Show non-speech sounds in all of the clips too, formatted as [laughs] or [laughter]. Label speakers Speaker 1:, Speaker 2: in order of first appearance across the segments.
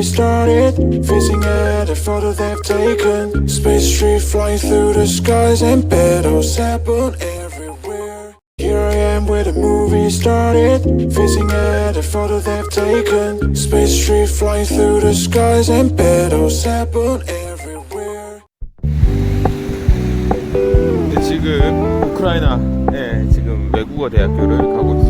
Speaker 1: movie started. Facing at a photo they've taken. Space tree flying through the skies and battles happen everywhere. Here I am where the movie started. Facing at a photo they've taken. Space tree flying through the skies and battles happen everywhere.
Speaker 2: 네, 지금 우크라이나에 지금 외국어 대학교를 가고
Speaker 3: We're
Speaker 2: 있습니다.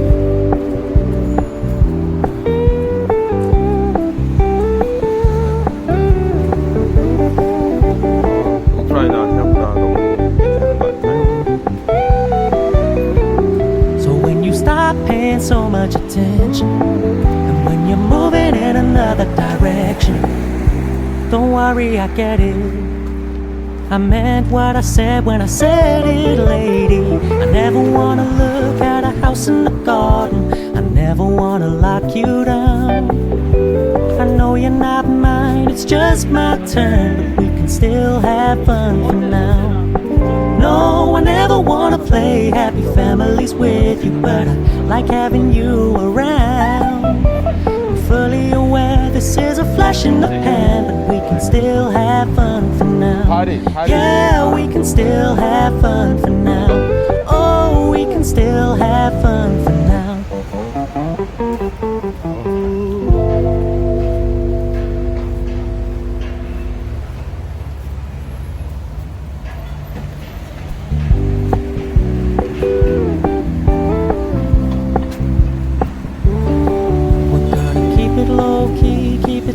Speaker 3: Direction, don't worry, I get it. I meant what I said when I said it, lady. I never wanna look at a house in the garden. I never wanna lock you down. I know you're not mine, it's just my turn, but we can still have fun for now. No, I never wanna play happy families with you, but I like having you around fully aware this is a flash in the pan, but we can still have fun for now.
Speaker 2: Party, party.
Speaker 3: Yeah, we can still have fun for now. Oh, we can still have fun for now.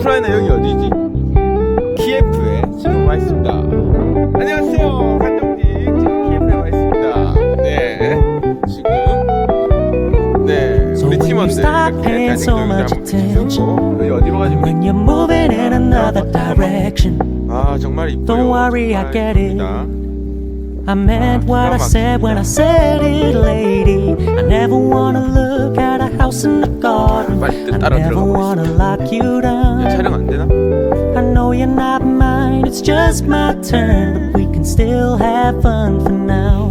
Speaker 2: 우크라이나 여기 어디지? 키예프에 지금 와 있습니다. 안녕하세요, 한정직 지금 키예프에 와 있습니다. 네, 지금 네 우리 팀원들 이렇게 경기
Speaker 3: much
Speaker 2: 한번 여기 어디로 가지? 아 정말
Speaker 3: get it.
Speaker 2: 이쁩니다.
Speaker 3: I meant what I said when I said it, lady. I never wanna look at a house in the garden. I never wanna lock you down. I know you're not mine, it's just my turn. But we can still have fun for now.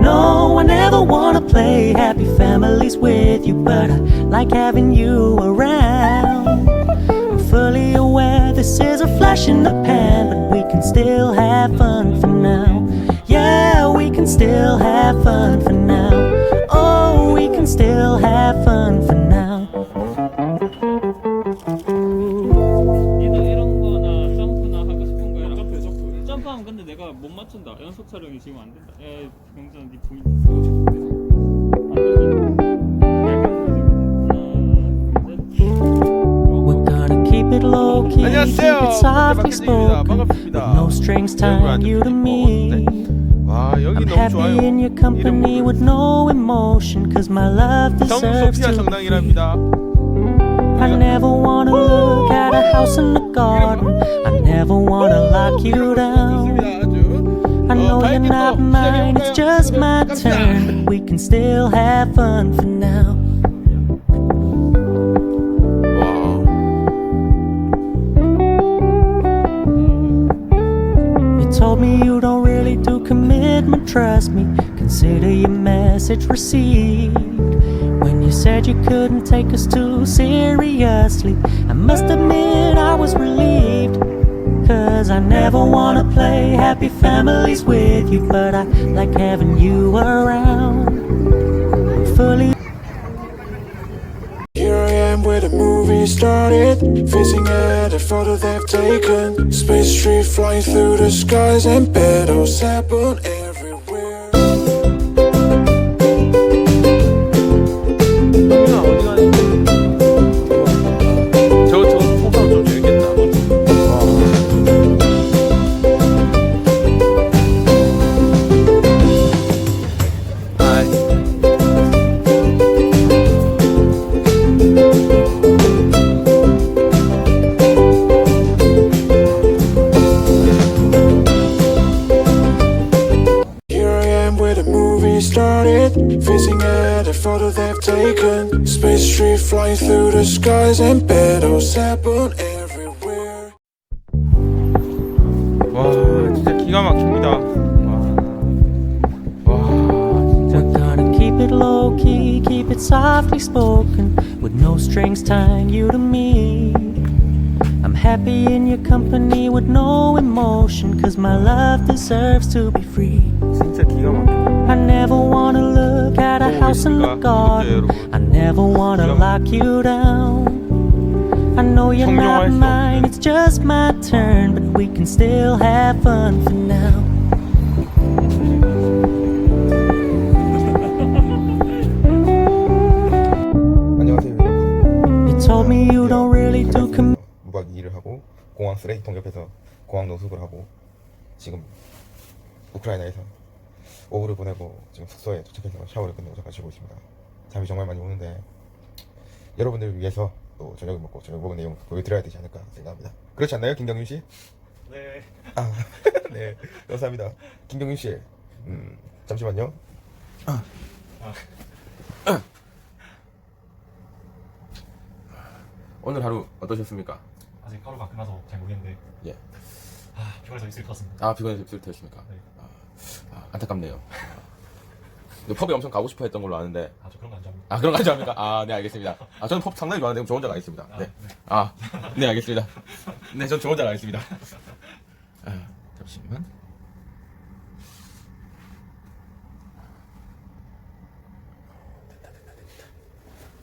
Speaker 3: No, I never wanna play happy families with you, but I like having you around. I'm fully aware this is a flash in the pan, but we can still have fun for now. Yeah, we can still have fun for now. Oh, we can still have fun for now.
Speaker 4: 니도 이런 거나 점프나 하고 싶은 거야. 점프 점프. 점프하면 근데 내가 못 맞춘다. 연속 촬영이 지금 안 된다. 야, 병준아, 니 보인다. We're gonna keep it low key, keep
Speaker 2: 안녕하세요.
Speaker 3: it softly
Speaker 2: 박혜진입니다.
Speaker 3: spoken.
Speaker 2: With 반갑습니다.
Speaker 3: no strings tying you to me.
Speaker 2: 와 여기
Speaker 3: I'm
Speaker 2: 너무
Speaker 3: happy
Speaker 2: 좋아요.
Speaker 3: in your company
Speaker 2: 이름
Speaker 3: with no emotion, cause my love deserves
Speaker 2: 성소피아
Speaker 3: to be free.
Speaker 2: 정당이랍니다.
Speaker 3: I never wanna look at a house in the garden. I never wanna lock you down.
Speaker 2: 좋습니다. 아주.
Speaker 3: I know
Speaker 2: 어,
Speaker 3: you're
Speaker 2: 다행히
Speaker 3: not
Speaker 2: 또
Speaker 3: mine, it's
Speaker 2: 시작해볼까요?
Speaker 3: just my
Speaker 2: 갑시다.
Speaker 3: turn. But we can still have fun for now. Do commitment, trust me. Consider your message received. When you said you couldn't take us too seriously, I must admit I was relieved. Cause I never wanna play happy families with you, but I like having you around.
Speaker 1: Here where the movie started, facing at a photo they've taken. Space tree flying through the skies and battles happen started, facing at a photo they've taken. Space tree flying through the skies and battles happen everywhere.
Speaker 2: 와 진짜 기가 막힙니다. 와, 와 진짜
Speaker 3: We're gonna keep it low key, keep it softly spoken, with no strings tying you to me. I'm happy in your company with no emotion, cause my love deserves to be free. At a
Speaker 2: 오,
Speaker 3: house in the
Speaker 2: 그러니까,
Speaker 3: garden. I never wanna lock you down. I know you're not
Speaker 2: 수
Speaker 3: mine, it's just my turn, but we can still have fun for now. You told me you don't really do com-
Speaker 5: 무박 일을 하고 공항 쓰레기통 옆에서 공항 노숙을 하고 지금 우크라이나에서 오후를 보내고 지금 숙소에 도착해서 샤워를 끝내고 잠깐 쉬고 있습니다 잠이 정말 많이 오는데 여러분들을 위해서 또 저녁을 먹고 저녁 먹은 내용 보여드려야 되지 않을까 생각합니다 그렇지 않나요 김경윤 씨?
Speaker 4: 네.
Speaker 5: 아, [laughs] 네 감사합니다 김경윤 씨 음, 잠시만요
Speaker 2: 오늘 하루 어떠셨습니까?
Speaker 6: 아직 하루가 끝나서 잘 모르겠는데
Speaker 2: 예.
Speaker 6: 아 피곤해서 있을 것 같습니다.
Speaker 2: 아 피곤해서 입술 터졌습니까?
Speaker 6: 네.
Speaker 2: 아, 아, 안타깝네요. 근데 펍에 엄청 가고 싶어 했던 걸로 아는데
Speaker 6: 아 저 그런 거 안 좋아합니다.
Speaker 2: 아 그런 거 좋아합니까? 아 네 알겠습니다. 아 저는 펍 상당히 좋아하는데 저 혼자 가겠습니다. 네. 아 네 알겠습니다. 네전저 혼자 가겠습니다. 아, 잠시만.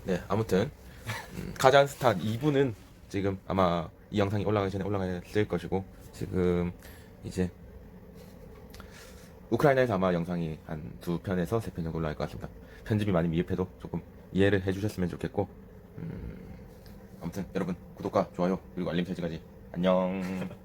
Speaker 2: 네 아무튼 음, 카잔스탄 2부는 지금 아마 이 영상이 올라가기 전에 올라갔을 것이고 지금 이제 우크라이나에서 아마 영상이 한 두 편에서 세 편 정도 올라갈 것 같습니다. 편집이 많이 미흡해도 조금 이해를 해주셨으면 좋겠고 음, 아무튼 여러분 구독과 좋아요 그리고 알림 설정까지 안녕. [laughs]